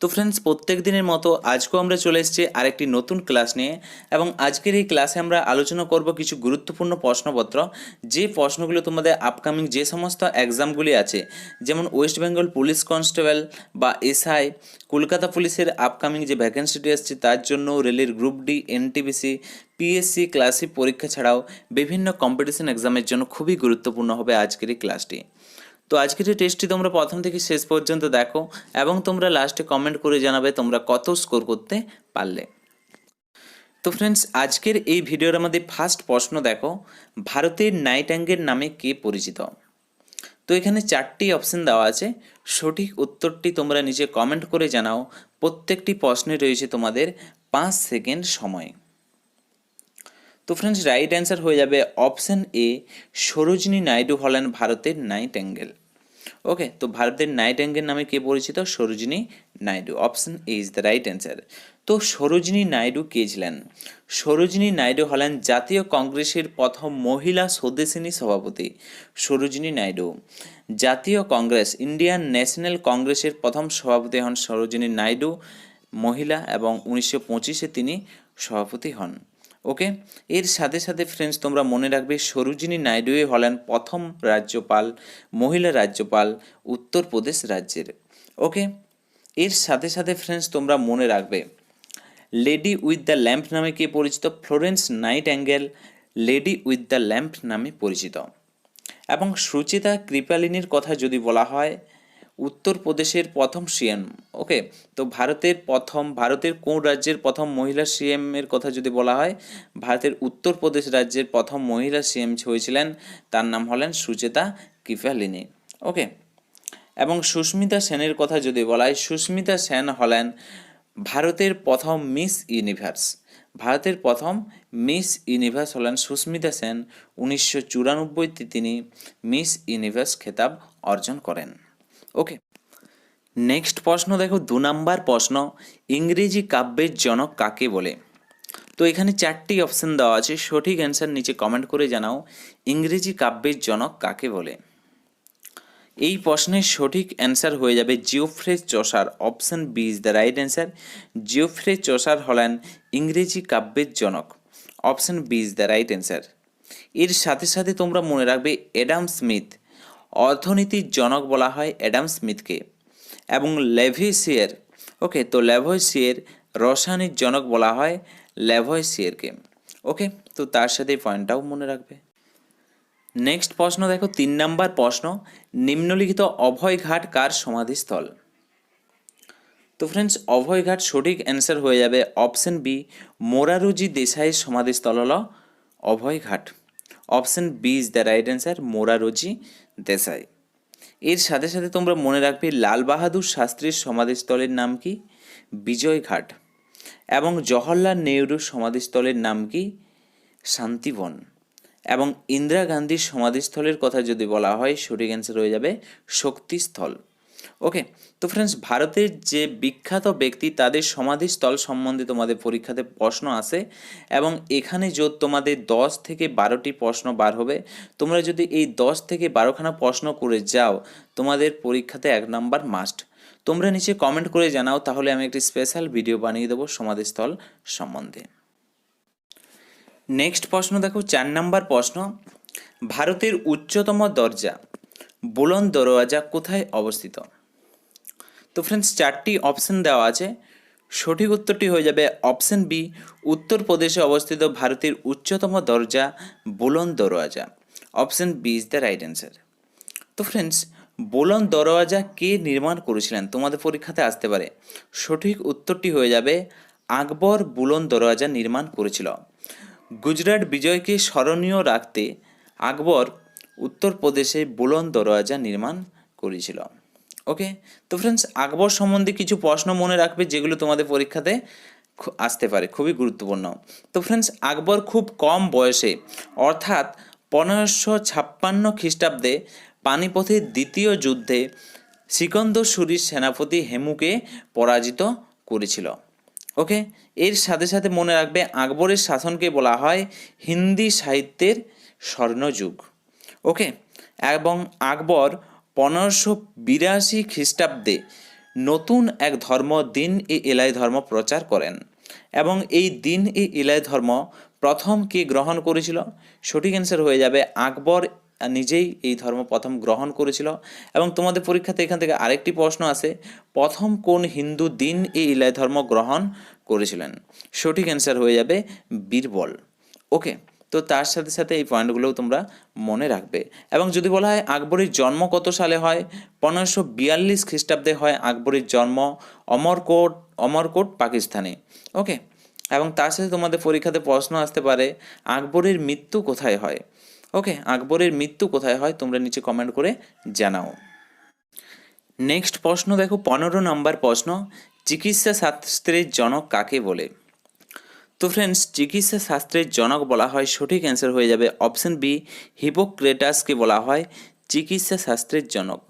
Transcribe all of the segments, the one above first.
তো ফ্রেন্ডস প্রত্যেক দিনের মতো আজকেও আমরা চলে এসেছি আরেকটি নতুন ক্লাস নিয়ে এবং আজকের এই ক্লাসে আমরা আলোচনা করব কিছু গুরুত্বপূর্ণ প্রশ্নপত্র। যে প্রশ্নগুলো তোমাদের আপকামিং যে সমস্ত এক্সামগুলি আছে, যেমন ওয়েস্ট বেঙ্গল পুলিশ কনস্টেবল বা এসআই কলকাতা পুলিশের আপকামিং যে ভ্যাকেন্সিটি আসছে, তার জন্য রেলের group D NTPC PSC classic পরীক্ষা ছাড়াও বিভিন্ন কম্পিটিশন এক্সামের জন্য খুবই গুরুত্বপূর্ণ হবে আজকের এই ক্লাসটি তো আজকের এই টেস্টটি তোমরা প্রথম থেকে শেষ পর্যন্ত দেখো এবং তোমরা লাস্টে কমেন্ট করে জানাবে তোমরা কত স্কোর করতে পারলে। তো ফ্রেন্ডস আজকের এই ভিডিওর মধ্যে ফার্স্ট প্রশ্ন দেখো, ভারতের নাইটাঙ্গের নামে কে পরিচিত? তো এখানে চারটি অপশন দেওয়া আছে, সঠিক উত্তরটি তোমরা নিজে কমেন্ট করে জানাও, প্রত্যেকটি প্রশ্নে রয়েছে তোমাদের পাঁচ সেকেন্ড সময়। তো ফ্রেন্ডস রাইট অ্যান্সার হয়ে যাবে অপশন এ সরোজিনী নাইডু হলেন ভারতের নাইট অ্যাঙ্গেল ওকে তো ভারতের নাইট অ্যাঙ্গেল নামে কে পরিচিত? Sarojini Naidu. Option A is the right answer তো সরোজিনী নাইডু কে ছিলেন? সরোজিনী নাইডু হলেন জাতীয় কংগ্রেসের প্রথম মহিলা স্বদেশিনী সভাপতি। সরোজিনী নাইডু। জাতীয় কংগ্রেস ইন্ডিয়ান ন্যাশনাল কংগ্রেসের প্রথম সভাপতি হন সরোজিনী নাইডু, মহিলা, এবং উনিশশো পঁচিশে তিনি সভাপতি হন। ওকে? এর সাথে সাথে ফ্রেন্ডস তোমরা মনে রাখবে সরোজিনী নাইডুই হলেন প্রথম রাজ্যপাল, মহিলা রাজ্যপাল উত্তরপ্রদেশ রাজ্যের। ওকে? এর সাথে সাথে ফ্রেন্ডস তোমরা মনে রাখবে, লেডি উইথ দ্য ল্যাম্প নামে কে পরিচিত? Florence Nightingale lady with the lamp নামে পরিচিত। এবং সুচিতা কৃপালিনীর কথা যদি বলা হয় উত্তরপ্রদেশের প্রথম সিএম ওকে তো ভারতের প্রথম, ভারতের কোন রাজ্যের প্রথম মহিলা সিএম এর কথা যদি বলা হয়, ভারতের উত্তরপ্রদেশ রাজ্যের প্রথম মহিলা সিএম হয়েছিলেন, তার নাম হলেন সুচেতা কৃপালিনী ওকে এবং সুস্মিতা সেনের কথা যদি বলা হয়, সুস্মিতা সেন হলেন ভারতের প্রথম মিস ইউনিভার্স, ভারতের প্রথম মিস ইউনিভার্স হলেন সুস্মিতা সেন, উনিশশো চুরানব্বইতে তিনি মিস ইউনিভার্স খেতাব অর্জন করেন। ওকে নেক্সট প্রশ্ন দেখো, দু নাম্বার প্রশ্ন, ইংরেজি কাব্যের জনক কাকে বলে? তো এখানে চারটি অপশন দেওয়া আছে, সঠিক অ্যান্সার নিচে কমেন্ট করে জানাও, ইংরেজি কাব্যের জনক কাকে বলে? এই প্রশ্নের সঠিক অ্যান্সার হয়ে যাবে Geoffrey Chaucer option B is the right answer Geoffrey Chaucer হলেন ইংরেজি কাব্যের জনক option B is the right answer এর সাথে সাথে তোমরা মনে রাখবে অ্যাডাম স্মিথ অর্থনীতির জনক বলা হয় অ্যাডাম স্মিথকে এবং লেভিসিয়ার ওকে, তো লেভয়সিয়ার রসায়নিক জনক বলা হয় লেভয়সিয়ারকে ওকে, তো তার সাথে এই পয়েন্টটাও মনে রাখবে। নেক্সট প্রশ্ন, দেখো, তিন নাম্বার প্রশ্ন, নিম্নলিখিত অভয়ঘাট কার সমাধিস্থল? তো ফ্রেন্ডস অভয়ঘাট সঠিক অ্যান্সার হয়ে যাবে অপশন বি মোরারুজি দেশাইয়ের সমাধিস্থল হল Abhayghat option B is the right answer Morarji Desai. এর সাথে সাথে তোমরা মনে রাখবে লাল বাহাদুর শাস্ত্রীর সমাধিস্থলের নাম কি? বিজয়ঘাট এবং জওহরলাল নেহরুর সমাধিস্থলের নাম কি? শান্তিবন। এবং ইন্দিরা গান্ধীর সমাধিস্থলের কথা যদি বলা হয়, সঠিক অ্যান্সার হয়ে যাবে শক্তিস্থল। ওকে তো ফ্রেন্ডস ভারতের যে বিখ্যাত ব্যক্তি, তাদের সমাধিস্থল সম্বন্ধে তোমাদের পরীক্ষাতে প্রশ্ন আসে এবং এখানে যে তোমাদের দশ থেকে বারোটি প্রশ্ন বার হবে। তোমরা যদি এই দশ থেকে বারোখানা প্রশ্ন করে যাও, তোমাদের পরীক্ষাতে এক নাম্বার মাস্ট তোমরা নিচে কমেন্ট করে জানাও, তাহলে আমি একটি স্পেশাল ভিডিও বানিয়ে দেবো সমাধিস্থল সম্বন্ধে। নেক্সট প্রশ্ন দেখো, চার নাম্বার প্রশ্ন। ভারতের উচ্চতম দরজা, বুলন্দ দরওয়াজা কোথায় অবস্থিত? তো ফ্রেন্ডস চারটি অপশন দেওয়া আছে। সঠিক উত্তরটি হয়ে যাবে অপশন বি উত্তরপ্রদেশে অবস্থিত ভারতের উচ্চতম দরজা Buland Darwaza. Option B is the right answer তো ফ্রেন্ডস বুলন্দ দরওয়াজা কে নির্মাণ করেছিলেন? তোমাদের পরীক্ষাতে আসতে পারে। সঠিক উত্তরটি হয়ে যাবে, আকবর বুলন্দ দরওয়াজা নির্মাণ করেছিল। গুজরাট বিজয়কে স্মরণীয় রাখতে আকবর উত্তরপ্রদেশে বুলন্দ দরওয়াজা নির্মাণ করেছিল। ওকে তো ফ্রেন্ডস আকবর সম্বন্ধে কিছু প্রশ্ন মনে রাখবে যেগুলো তোমাদের পরীক্ষাতে আসতে পারে, খুবই গুরুত্বপূর্ণ। তো ফ্রেন্ডস আকবর খুব কম বয়সে, অর্থাৎ পনেরোশো ছাপ্পান্ন খ্রিস্টাব্দে পানিপথের দ্বিতীয় যুদ্ধে সিকন্দর সুরির সেনাপতি হেমুকে পরাজিত করেছিল। ওকে এর সাথে সাথে মনে রাখবে, আকবরের শাসনকে বলা হয় হিন্দি সাহিত্যের স্বর্ণযুগ। ওকে এবং আকবর পনেরোশো বিরাশি খ্রিস্টাব্দে নতুন এক ধর্ম দিন এ এলাই ধর্ম প্রচার করেন এবং এই দিন এ ইলাই ধর্ম প্রথম কে গ্রহণ করেছিল? সঠিক অ্যান্সার হয়ে যাবে আকবর নিজেই এই ধর্ম প্রথম গ্রহণ করেছিল। এবং তোমাদের পরীক্ষাতে এখান থেকে আরেকটি প্রশ্ন আছে, প্রথম কোন হিন্দু দিন এই ইলাই ধর্ম গ্রহণ করেছিলেন? সঠিক অ্যান্সার হয়ে যাবে বীরবল। ওকে তো তার সাথে সাথে এই পয়েন্টগুলোও তোমরা মনে রাখবে। এবং যদি বলা হয় আকবরের জন্ম কত সালে হয়? পনেরোশো বিয়াল্লিশ খ্রিস্টাব্দে হয় আকবরের জন্ম অমরকোট অমরকোট, পাকিস্তানে। ওকে? এবং তার সাথে তোমাদের পরীক্ষাতে প্রশ্ন আসতে পারে, আকবরের মৃত্যু কোথায় হয়? ওকে? আকবরের মৃত্যু কোথায় হয় তোমরা নিচে কমেন্ট করে জানাও। নেক্সট প্রশ্ন দেখো, পনেরো নম্বর প্রশ্ন, চিকিৎসা শাস্ত্রের জনক কাকে বলে? তো ফ্রেন্ডস চিকিৎসা শাস্ত্রের জনক বলা হয়, সঠিক অ্যান্সার হয়ে যাবে অপশন বি হিপোক্রেটাসকে বলা হয়, চিকিৎসা শাস্ত্রের জনক।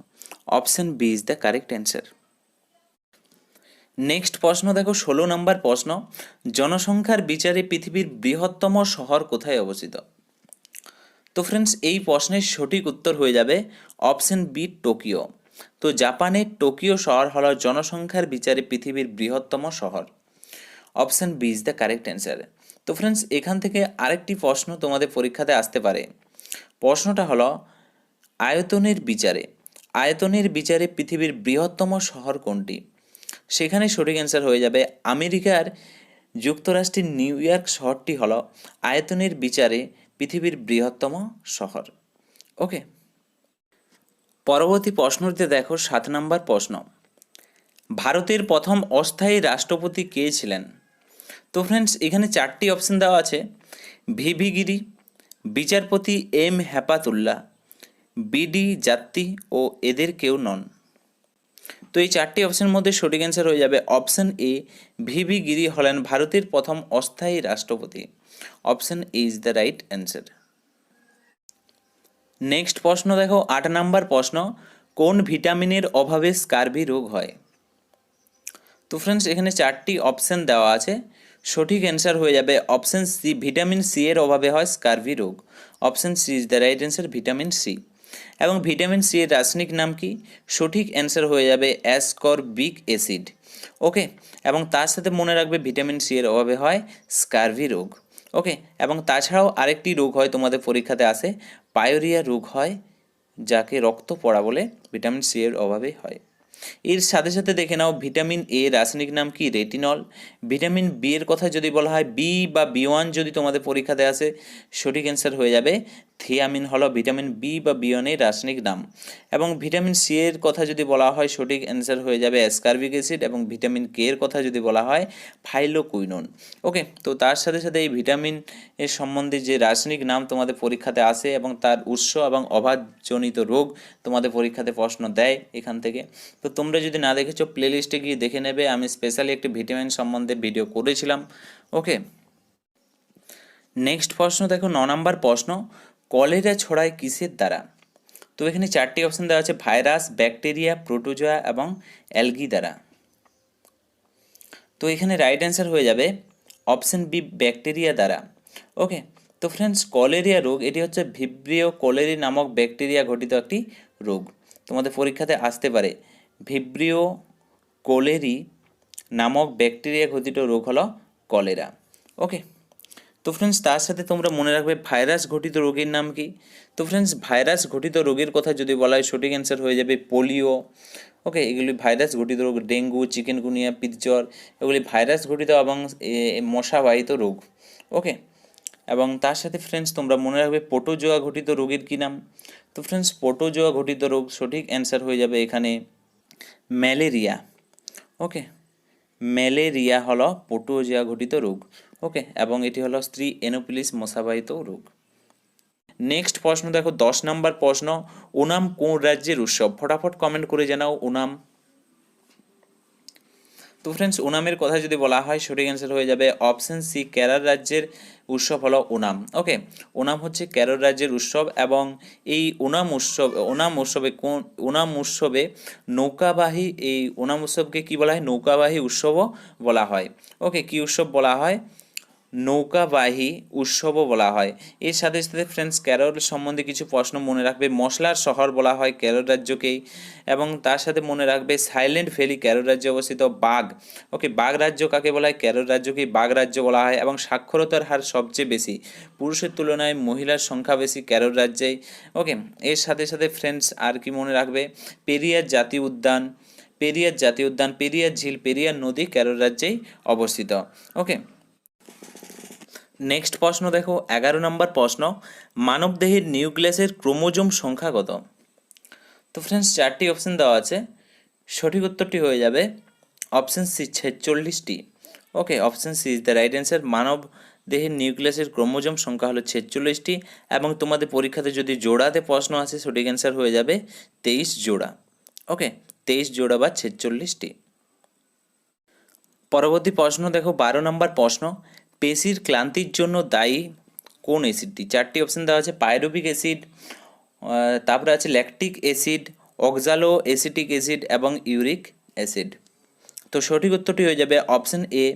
Option B is the correct answer next প্রশ্ন দেখো, ষোলো নম্বর প্রশ্ন, জনসংখ্যার বিচারে পৃথিবীর বৃহত্তম শহর কোথায় অবস্থিত? তো ফ্রেন্ডস এই প্রশ্নের সঠিক উত্তর হয়ে যাবে অপশন বি টোকিও তো জাপানের টোকিও শহর হল জনসংখ্যার বিচারে পৃথিবীর বৃহত্তম শহর। Option B is the correct answer. তো ফ্রেন্ডস, এখান থেকে আরেকটি প্রশ্ন তোমাদের পরীক্ষাতে আসতে পারে। প্রশ্নটা হলো, আয়তনের বিচারে আয়তনের বিচারে পৃথিবীর বৃহত্তম শহর কোনটি? সেখানে সঠিক অ্যান্সার হয়ে যাবে আমেরিকার যুক্তরাষ্ট্রের নিউ ইয়র্ক শহরটি হল আয়তনের বিচারে পৃথিবীর বৃহত্তম শহর। ওকে। পরবর্তী প্রশ্নটিতে দেখো, সাত নম্বর প্রশ্ন। ভারতের প্রথম অস্থায়ী রাষ্ট্রপতি কে ছিলেন? তো ফ্রেন্ডস এখানে চারটি অপশন দেওয়া আছে। ভিভি গিরি বিচারপতি এম হেপাতুল্লাহ, বিডি জাত্তি ও এদের কেউ নন। তো এই চারটি অপশনের মধ্যে সঠিক অ্যান্সার হয়ে যাবে অপশন এ ভিভি গিরি হলেন ভারতের প্রথম অস্থায়ী রাষ্ট্রপতি। Option A is the right answer next প্রশ্ন দেখো, আট নাম্বার প্রশ্ন, কোন ভিটামিনের অভাবে স্কার্ভি রোগ হয়? তো ফ্রেন্ডস এখানে চারটি অপশন দেওয়া আছে। সঠিক অ্যান্সার হয়ে যাবে অপশান সি ভিটামিন সি এর অভাবে হয় স্কার্ভি রোগ। Option C is the right answer vitamin C এবং ভিটামিন সি এর রাসায়নিক নাম কি? সঠিক অ্যান্সার হয়ে যাবে অ্যাসকরবিক অ্যাসিড ওকে এবং তার সাথে মনে রাখবে ভিটামিন সি এর অভাবে হয় স্কার্ভি রোগ। ওকে এবং তাছাড়াও আরেকটি রোগ হয় তোমাদের পরীক্ষাতে আসে, পায়োরিয়া রোগ হয়, যাকে রক্ত পড়া বলে ভিটামিন সি এর অভাবে হয়। এর সাথে সাথে দেখে নাও ভিটামিন এ, রাসায়নিক নাম কি? রেটিনল। ভিটামিন বি এর কথা যদি বলা হয়, বি বা বি ওয়ান যদি তোমাদের পরীক্ষাতে আসে, সঠিক অ্যান্সার হয়ে যাবে থিয়ামিন হলো ভিটামিন বি বা বি ওয়ানের রাসায়নিক নাম। এবং ভিটামিন সি এর কথা যদি বলা হয়, সঠিক অ্যান্সার হয়ে যাবে অ্যাসকার্বিক অ্যাসিড এবং ভিটামিন কে এর কথা যদি বলা হয় ফাইলোকুইনন ওকে তো তার সাথে সাথে এই ভিটামিন এর সম্বন্ধে যে রাসায়নিক নাম তোমাদের পরীক্ষাতে আসে এবং তার উৎস এবং অভাবজনিত রোগ তোমাদের পরীক্ষাতে প্রশ্ন দেয় এখান থেকে। তো তোমরা যদি না দেখেছ প্লেলিস্টে গিয়ে দেখে নেবে। আমি স্পেশালি একটি ভিটামিন সম্বন্ধে ভিডিও করেছিলাম। ওকে নেক্সট প্রশ্ন দেখো, ন নম্বর প্রশ্ন। কলেরা ছড়ায় কিসের দ্বারা? তো এখানে চারটি অপশন দেওয়া আছে, ভাইরাস, ব্যাকটেরিয়া, প্রোটোজোয়া এবং অ্যালগি দ্বারা। তো এখানে রাইট অ্যান্সার হয়ে যাবে অপশন বি ব্যাকটেরিয়া দ্বারা। ওকে তো ফ্রেন্ডস কলেরিয়া রোগ, এটি হচ্ছে ভিব্রিও কলেরি নামক ব্যাকটেরিয়া ঘটিত একটি রোগ। তোমাদের পরীক্ষাতে আসতে পারে। ভিব্রিও কোলেরি নামক ব্যাকটেরিয়া ঘটিত রোগ হলো কলেরা। ওকে তো ফ্রেন্ডস তার সাথে তোমরা মনে রাখবে ভাইরাস ঘটিত রোগের নাম কি? তো ফ্রেন্ডস ভাইরাস ঘটিত রোগের কথা যদি বলা হয়, সঠিক অ্যান্সার হয়ে যাবে পোলিও ওকে এগুলি ভাইরাস ঘটিত রোগ, ডেঙ্গু চিকেনগুনিয়া পিতজ্বর এগুলি ভাইরাস ঘটিত এবং মশাবাহিত রোগ। ওকে এবং তার সাথে ফ্রেন্ডস তোমরা মনে রাখবে পোটোজোয়া ঘটিত রোগের কী নাম? তো ফ্রেন্ডস পোটোজোয়া ঘটিত রোগ সঠিক অ্যান্সার হয়ে যাবে এখানে ম্যালেরিয়া ওকে ম্যালেরিয়া হল পোটোজোয়া ঘটিত রোগ, ওকে? এবং এটি হলো স্ত্রী এনোপিলিস মশাবাহিত রোগ। নেক্সট প্রশ্ন দেখো, দশ নম্বর প্রশ্ন, ওনাম কোন রাজ্যের উৎসব? ফটাফট কমেন্ট করে জানাও, ওনাম। তো ফ্রেন্ডস ওনামের কথা যদি বলা হয়, সঠিক অ্যান্সার হয়ে যাবে অপশন সি কেরল রাজ্যের উৎসব হলো ওনাম ওকে ওনাম হচ্ছে কেরল রাজ্যের উৎসব এবং এই ওনাম উৎসব ওনাম উৎসবে কোন ওনাম উৎসবে নৌকাবাহী, এই ওনাম উৎসবকে কি বলা হয়? নৌকাবাহী উৎসবও বলা হয়। ওকে কি উৎসব বলা হয়? নৌকাবাহী উৎসবও বলা হয়। এর সাথে সাথে ফ্রেন্ডস কেরল সম্বন্ধে কিছু প্রশ্ন মনে রাখবে। মশলার শহর বলা হয় কেরল রাজ্যকেই এবং তার সাথে মনে রাখবে সাইলেন্ট ভ্যালি কেরল রাজ্যে অবস্থিত বাঘ। ওকে বাঘ রাজ্য কাকে বলা হয়? কেরল রাজ্যকেই বাঘ রাজ্য বলা হয় এবং সাক্ষরতার হার সবচেয়ে বেশি। পুরুষের তুলনায় মহিলার সংখ্যা বেশি কেরল রাজ্যেই। ওকে এর সাথে সাথে ফ্রেন্ডস আর কি মনে রাখবে? পেরিয়ার জাতীয় উদ্যান, পেরিয়ার জাতীয় উদ্যান, পেরিয়ার ঝিল, পেরিয়ার নদী কেরল রাজ্যেই অবস্থিত। ওকে নেক্সট প্রশ্ন দেখো, এগারো নম্বর প্রশ্ন, মানবদেহের নিউক্লিয়াসের ক্রোমোজোম সংখ্যা কত? তো ফ্রেন্ডস চারটি অপশন দেওয়া আছে। সঠিক উত্তরটি হয়ে যাবে option C ছেচল্লিশটি। Okay option C is the right answer মানব দেহের নিউক্লিয়াসের ক্রোমোজোম সংখ্যা হলো ছেচল্লিশটি এবং তোমাদের পরীক্ষাতে যদি জোড়াতে প্রশ্ন আসে, সঠিক অ্যান্সার হয়ে যাবে তেইশ জোড়া। ওকে তেইশ জোড়া বা ছেচল্লিশটি। পরবর্তী প্রশ্ন দেখো, বারো নম্বর প্রশ্ন পেশির ক্লান্তির জন্য দায়ী কোন অ্যাসিডটি? চারটি অপশন দেওয়া আছে পাইরুবিক অ্যাসিড তারপরে আছে lactic acid oxalo acetic acid এবং ইউরিক অ্যাসিড তো সঠিক উত্তরটি হয়ে যাবে অপশন এ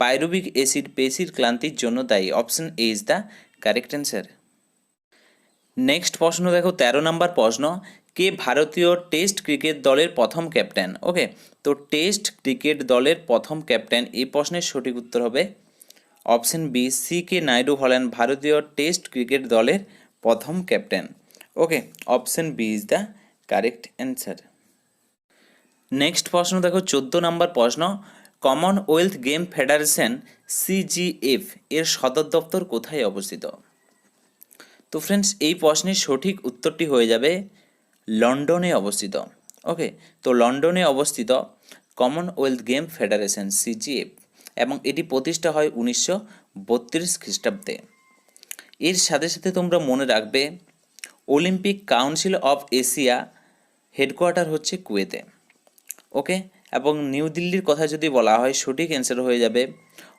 পাইরুবিক অ্যাসিড পেশির ক্লান্তির জন্য দায়ী। Option A is the correct answer next প্রশ্ন দেখো, তেরো নম্বর প্রশ্ন, কে ভারতীয় টেস্ট ক্রিকেট দলের প্রথম ক্যাপ্টেন ওকে তো টেস্ট ক্রিকেট দলের প্রথম ক্যাপ্টেন এই প্রশ্নের সঠিক উত্তর হবে option B, C K Naidu হলেন ভারতীয় টেস্ট ক্রিকেট দলের প্রথম captain. Okay, option B is the correct answer. Next প্রশ্ন দেখো, চোদ্দ নম্বর প্রশ্ন। কমনওয়েলথ গেম ফেডারেশন সিজিএফ এর সদর দপ্তর কোথায় অবস্থিত? তো ফ্রেন্ডস এই প্রশ্নের সঠিক উত্তরটি হয়ে যাবে লন্ডনে অবস্থিত। ওকে, তো লন্ডনে অবস্থিত কমনওয়েলথ গেম ফেডারেশন সিজিএফ এবং এটি প্রতিষ্ঠা হয় উনিশশো বত্রিশ খ্রিস্টাব্দে। এর সাথে সাথে তোমরা মনে রাখবে, Olympic Council of Asia headquarter হচ্ছে কুয়েতে। ওকে? এবং নিউ দিল্লির কথা যদি বলা হয়, সঠিক অ্যান্সার হয়ে যাবে,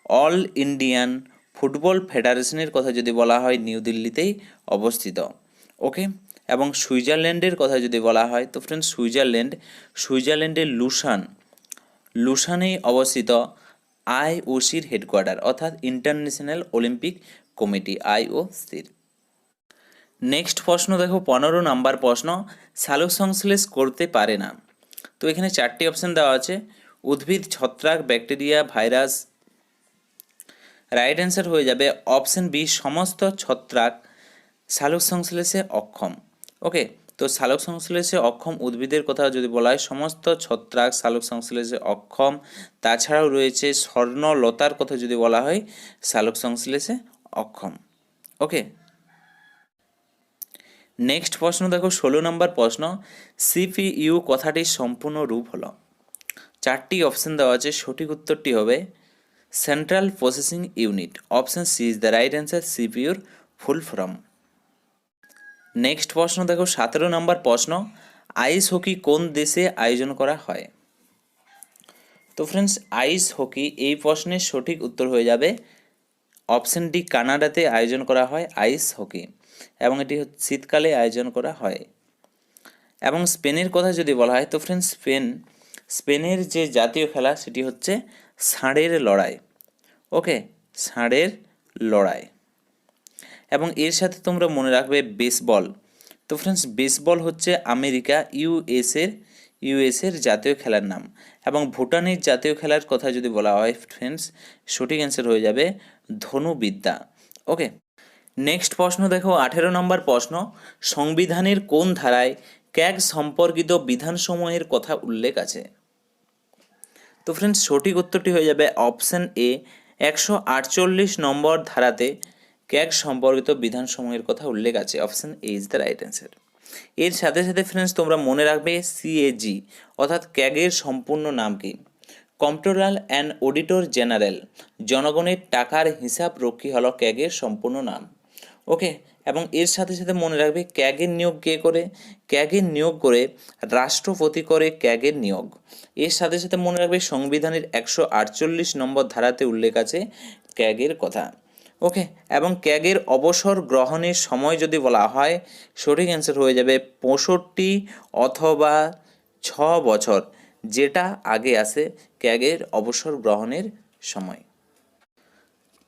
অল ইন্ডিয়ান ফুটবল ফেডারেশনের কথা যদি বলা হয়, নিউ দিল্লিতেই অবস্থিত। ওকে? এবং সুইজারল্যান্ডের কথা যদি বলা হয়, তো ফ্রেন্ড সুইজারল্যান্ড, সুইজারল্যান্ডের লুসান লুসানেই অবস্থিত। আইওসির হেডকোয়ার্টার, অর্থাৎ ইন্টারন্যাশনাল অলিম্পিক কমিটি আইওসির নেক্সট প্রশ্ন, দেখো, পনেরো নাম্বার প্রশ্ন, সালোক সংশ্লেষ করতে পারে না। তো এখানে চারটি অপশন দেওয়া আছে। উদ্ভিদ, ছত্রাক, ব্যাকটেরিয়া, ভাইরাস। রাইট অ্যান্সার হয়ে যাবে অপশন বি সমস্ত ছত্রাক সালোক সংশ্লেষে অক্ষম। ওকে তো সালোক সংশ্লেষে অক্ষম উদ্ভিদের কথা যদি বলা হয়, সমস্ত ছত্রাক সালোক সংশ্লেষে অক্ষম। তাছাড়াও রয়েছে স্বর্ণলতার কথা যদি বলা হয়, সালোক সংশ্লেষে অক্ষম। ওকে। নেক্সট প্রশ্ন দেখো, ষোলো নম্বর প্রশ্ন, সিপিইউ কথাটির সম্পূর্ণ রূপ হলো। চারটি অপশন দেওয়া আছে, সঠিক উত্তরটি হবে central processing unit. Option C is the right answer, সিপিইউর full form. Next প্রশ্ন দেখো, সতেরো নম্বর প্রশ্ন, আইস হকি কোন দেশে আয়োজন করা হয়? তো ফ্রেন্ডস আইস হকি এই প্রশ্নের সঠিক উত্তর হয়ে যাবে অপশন ডি কানাডাতে আয়োজন করা হয় আইস হকি, এবং এটি শীতকালে আয়োজন করা হয়। এবং স্পেনের কথা যদি বলা হয়, তো ফ্রেন্ডস স্পেন, স্পেনের যে জাতীয় খেলা সেটি হচ্ছে ষাঁড়ের লড়াই। ওকে ষাঁড়ের লড়াই। এবং এর সাথে তোমরা মনে রাখবে বেসবল তো ফ্রেন্ডস বেসবল হচ্ছে আমেরিকা ইউএসের ইউএসের জাতীয় খেলার নাম। এবং ভুটানের জাতীয় খেলার কথা যদি বলা হয় ফ্রেন্ডস সঠিক অ্যান্সার হয়ে যাবে ধনুবিদ্যা। ওকে নেক্সট প্রশ্ন দেখো, আঠেরো নম্বর প্রশ্ন, সংবিধানের কোন ধারায় ক্যাগ সম্পর্কিত বিধানসমূহের কথা উল্লেখ আছে? তো ফ্রেন্ডস সঠিক উত্তরটি হয়ে যাবে অপশান এ একশো আটচল্লিশ নম্বর ধারাতে ক্যাগ সম্পর্কিত বিধানসমূহের কথা উল্লেখ আছে, option A is the right answer এর সাথে সাথে ফ্রেন্ডস তোমরা মনে রাখবে সিএজি অর্থাৎ ক্যাগের সম্পূর্ণ নাম কি? কম্পট্রোলার অ্যান্ড অডিটর জেনারেল জনগণের টাকার হিসাব রক্ষী হলো ক্যাগের সম্পূর্ণ নাম। ওকে, এবং এর সাথে সাথে মনে রাখবে ক্যাগের নিয়োগ কে করে? ক্যাগের নিয়োগ করে রাষ্ট্রপতি করে ক্যাগের নিয়োগ। এর সাথে সাথে মনে রাখবে সংবিধানের একশো আটচল্লিশ নম্বর ধারাতে উল্লেখ আছে ক্যাগের কথা। ওকে এবং ক্যাগের অবসর গ্রহণের সময় যদি বলা হয়, সঠিক অ্যান্সার হয়ে যাবে পঁয়ষট্টি অথবা ছ বছর, যেটা আগে আসে ক্যাগের অবসর গ্রহণের সময়।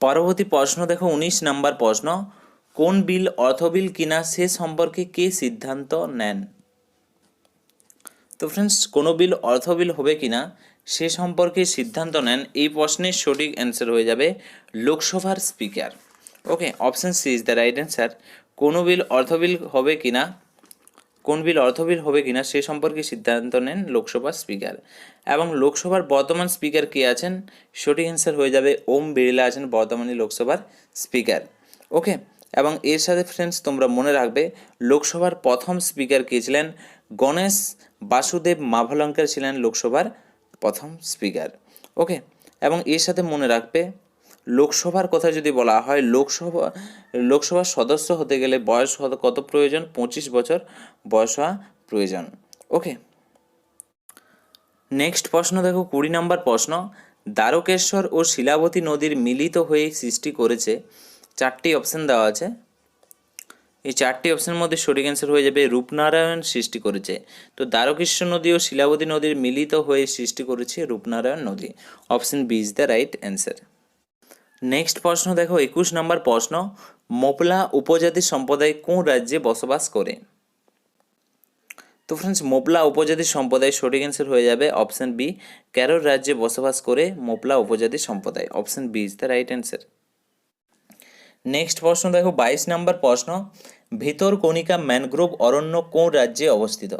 পরবর্তী প্রশ্ন, দেখো উনিশ নাম্বার প্রশ্ন, কোন বিল অর্থ বিল কিনা সে সম্পর্কে কে সিদ্ধান্ত নেন? তো ফ্রেন্ডস কোনো বিল অর্থ বিল হবে কিনা সে সম্পর্কে সিদ্ধান্ত নেন, এই প্রশ্নের সঠিক অ্যান্সার হয়ে যাবে লোকসভার speaker okay option C is the right answer কোনো বিল অর্থ বিল হবে কিনা? কোন বিল অর্থ বিল হবে কিনা? সে সম্পর্কে সিদ্ধান্ত নেন লোকসভার স্পিকার এবং লোকসভার বর্তমান স্পিকার কে আছেন? সঠিক অ্যান্সার হয়ে যাবে ওম বিড়লা আছেন বর্তমানে লোকসভার স্পিকার ওকে এবং এর সাথে ফ্রেন্ডস তোমরা মনে রাখবে, লোকসভার প্রথম স্পিকার কে ছিলেন গণেশ বাসুদেব মাভলঙ্কর ছিলেন লোকসভার প্রথম স্পিকার ওকে এবং এর সাথে মনে রাখবে, লোকসভার কথা যদি বলা হয়, লোকসভা, লোকসভার সদস্য হতে গেলে বয়স কত- প্রয়োজন? পঁচিশ বছর বয়স হওয়া প্রয়োজন। ওকে নেক্সট প্রশ্ন দেখো, কুড়ি নম্বর প্রশ্ন। দ্বারকেশ্বর ও শিলাবতী নদীর মিলিত হয়ে সৃষ্টি করেছে চারটি অপশন দেওয়া আছে। এই চারটি অপশনের মধ্যে সঠিক অ্যান্সার হয়ে যাবে রূপনারায়ণ সৃষ্টি করেছে। তো দ্বারকেশ্বর নদী ও শিলাবতী নদীর মিলিত হয়ে সৃষ্টি করেছে রূপনারায়ণ নদী। Option B is the right answer next প্রশ্ন দেখো, একুশ নম্বর প্রশ্ন, মোপলা উপজাতি সম্প্রদায় কোন রাজ্যে বসবাস করে? তো ফ্রেন্ডস মোপলা উপজাতি সম্প্রদায় সঠিক অ্যান্সার হয়ে যাবে অপশন বি কেরল রাজ্যে বসবাস করে মোপলা উপজাতি সম্প্রদায়। Option B is the right answer next প্রশ্ন দেখো, বাইশ নম্বর প্রশ্ন ভিতরকণিকা ম্যানগ্রোভ অরণ্য কোন রাজ্যে অবস্থিত?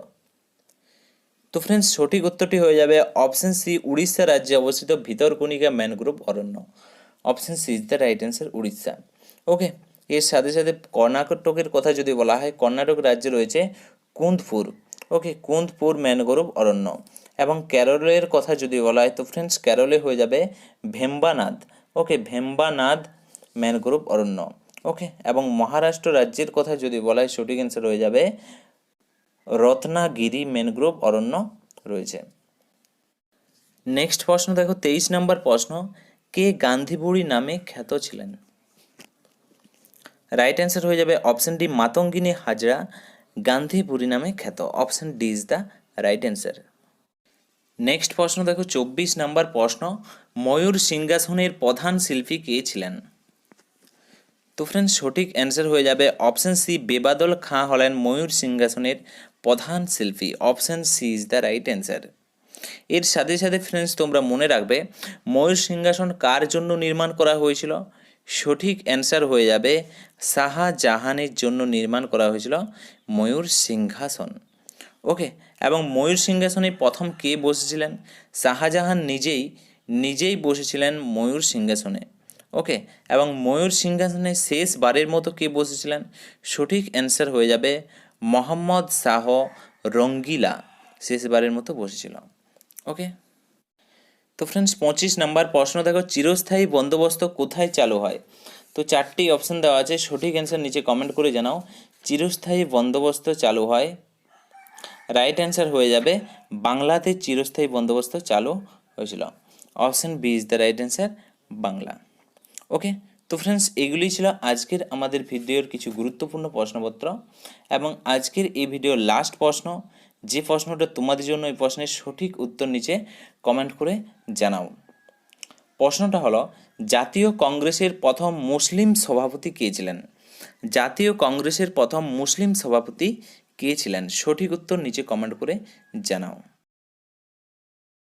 তো ফ্রেন্ডস সঠিক উত্তরটি হয়ে যাবে অপশন সি উড়িষ্যা রাজ্যে অবস্থিত Bhitarkanika mangrove Aranya. Option C is the right answer Orissa. Okay এর সাথে সাথে কর্ণাটকের কথা যদি বলা হয়, কর্ণাটক রাজ্যে রয়েছে কুন্দপুর ওকে কুন্দপুর ম্যানগ্রোভ অরণ্য। এবং কেরলের কথা যদি বলা হয়, তো ফ্রেন্ডস কেরলে হয়ে যাবে ভেম্বানাদ। ওকে ভেম্বানাদ ম্যানগ্রোভ অরণ্য। ওকে এবং মহারাষ্ট্র রাজ্যের কথা যদি বলা হয়, সঠিক অ্যান্সার হয়ে যাবে রত্নাগিরি ম্যানগ্রোভ অরণ্য রয়েছে। নেক্সট প্রশ্ন, দেখো, তেইশ নম্বর প্রশ্ন, কে গান্ধীবুড়ি নামে খ্যাত ছিলেন? রাইট অ্যান্সার হয়ে যাবে অপশন ডি মাতঙ্গিনী হাজরা গান্ধীপুরী নামে খ্যাত। Option D is the right answer next প্রশ্ন, দেখো, চব্বিশ নম্বর প্রশ্ন, ময়ূর সিংহাসনের প্রধান শিল্পী কে ছিলেন? তো ফ্রেন্ডস সঠিক অ্যান্সার হয়ে যাবে অপশন সি বেবাদল খাঁ হলেন ময়ূর সিংহাসনের প্রধান শিল্পী। Option C is the right answer এর সাথে সাথে ফ্রেন্ডস তোমরা মনে রাখবে, ময়ূর সিংহাসন কার জন্য নির্মাণ করা হয়েছিল? সঠিক অ্যান্সার হয়ে যাবে শাহজাহানের জন্য নির্মাণ করা হয়েছিল ময়ূর সিংহাসন। ওকে এবং ময়ূর সিংহাসনে প্রথম কে বসেছিলেন? শাহজাহান নিজেই নিজেই বসেছিলেন ময়ূর সিংহাসনে। ওকে এবং ময়ূর সিংহাসনে শেষবারের মতো কে বসেছিলেন? সঠিক অ্যান্সার হয়ে যাবে মোহাম্মদ শাহ রঙ্গিলা। শেষবারের মতো বসেছিল। ওকে তো ফ্রেন্ডস পঁচিশ নাম্বার প্রশ্ন দেখো, চিরস্থায়ী বন্দোবস্ত কোথায় চালু হয়? তো চারটি অপশন দেওয়া আছে, সঠিক অ্যান্সার নিচে কমেন্ট করে জানাও। চিরস্থায়ী বন্দোবস্ত চালু হয়। রাইট অ্যান্সার হয়ে যাবে, বাংলাতে চিরস্থায়ী বন্দোবস্ত চালু হয়েছিল। Option B is the right answer Bangla. Okay তো ফ্রেন্ডস এগুলি ছিল আজকের আমাদের ভিডিওর কিছু গুরুত্বপূর্ণ প্রশ্নপত্র এবং আজকের এই ভিডিওর লাস্ট প্রশ্ন, যে প্রশ্নটা তোমাদের জন্য এই প্রশ্নের সঠিক উত্তর নিচে কমেন্ট করে জানাও। প্রশ্নটা হলো, জাতীয় কংগ্রেসের প্রথম মুসলিম সভাপতি কে ছিলেন? জাতীয় কংগ্রেসের প্রথম মুসলিম সভাপতি কে ছিলেন? সঠিক উত্তর নিচে কমেন্ট করে জানাও।